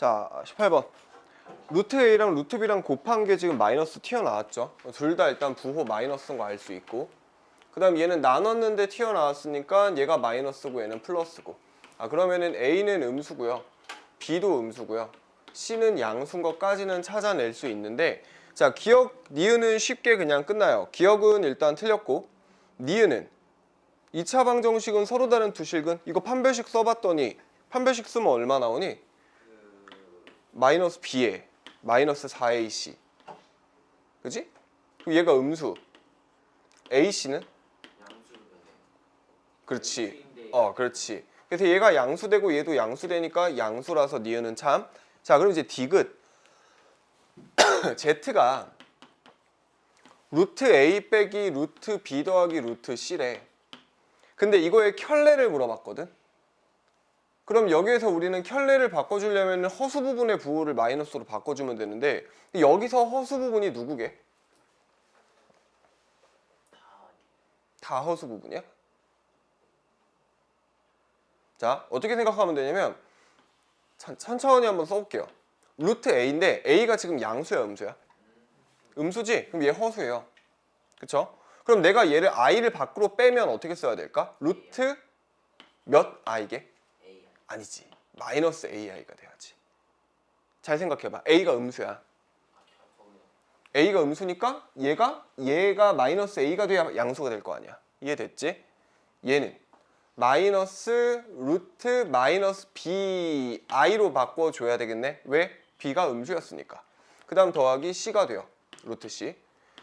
자 18번. 루트 A랑 루트 B랑 곱한 게 지금 마이너스 튀어나왔죠. 둘 다 일단 부호 마이너스인 거 알 수 있고. 그 다음 얘는 나눴는데 튀어나왔으니까 얘가 마이너스고 얘는 플러스고. 아 그러면은 A는 음수고요. B도 음수고요. C는 양수인 것까지는 찾아낼 수 있는데 자 기억 니은은 쉽게 그냥 끝나요. 기억은 일단 틀렸고 니은은 2차 방정식은 서로 다른 두 식은 이거 판별식 써봤더니 판별식 쓰면 얼마 나오니? 마이너스 B에 마이너스 4AC 그지? 그럼 얘가 음수. AC는? 그렇지. 어 그렇지. 그래서 얘가 양수되고 얘도 양수되니까 양수라서 니은은 참. 자 그럼 이제 디귿. Z가 루트 A 빼기 루트 B 더하기 루트 C래. 근데 이거의 켤레를 물어봤거든 그럼 여기에서 우리는 켤레를 바꿔주려면 허수 부분의 부호를 마이너스로 바꿔주면 되는데 여기서 허수 부분이 누구게? 다 허수 부분이야? 자 어떻게 생각하면 되냐면 천, 천천히 한번 써볼게요 루트 A인데 A가 지금 양수야 음수야? 음수지? 그럼 얘 허수예요 그쵸? 그럼 내가 얘를 I를 밖으로 빼면 어떻게 써야 될까? 루트 몇 I게? 아니지. 마이너스 AI가 돼야지. 잘 생각해봐. A가 음수야. A가 음수니까 얘가 얘가 마이너스 A가 돼야 양수가 될 거 아니야. 이해됐지? 얘는 마이너스 루트 마이너스 B I로 바꿔줘야 되겠네. 왜? B가 음수였으니까. 그 다음 더하기 C가 돼요. 루트 C.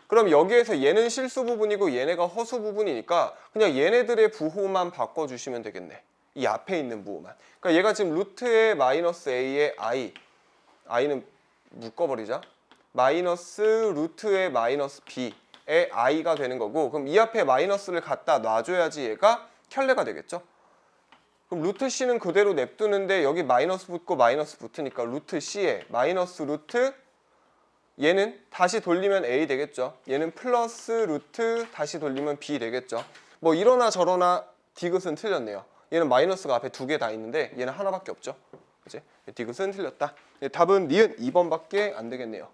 그럼 여기에서 얘는 실수 부분이고 얘네가 허수 부분이니까 그냥 얘네들의 부호만 바꿔주시면 되겠네 이 앞에 있는 부호만. 그러니까 얘가 지금 루트의 마이너스 a의 i. I는 묶어버리자. 마이너스 루트의 마이너스 b의 i가 되는 거고 그럼 이 앞에 마이너스를 갖다 놔줘야지 얘가 켤레가 되겠죠? 그럼 루트 c는 그대로 냅두는데 여기 마이너스 붙고 마이너스 붙으니까 루트 c에 마이너스 루트 얘는 다시 돌리면 a 되겠죠? 얘는 플러스 루트 다시 돌리면 b 되겠죠? 뭐 이러나 저러나 디귿은 틀렸네요 얘는 마이너스가 앞에 두 개 다 있는데 얘는 하나밖에 없죠. 그지? 디귿은 틀렸다. 네, 답은 니은 2번밖에 안 되겠네요.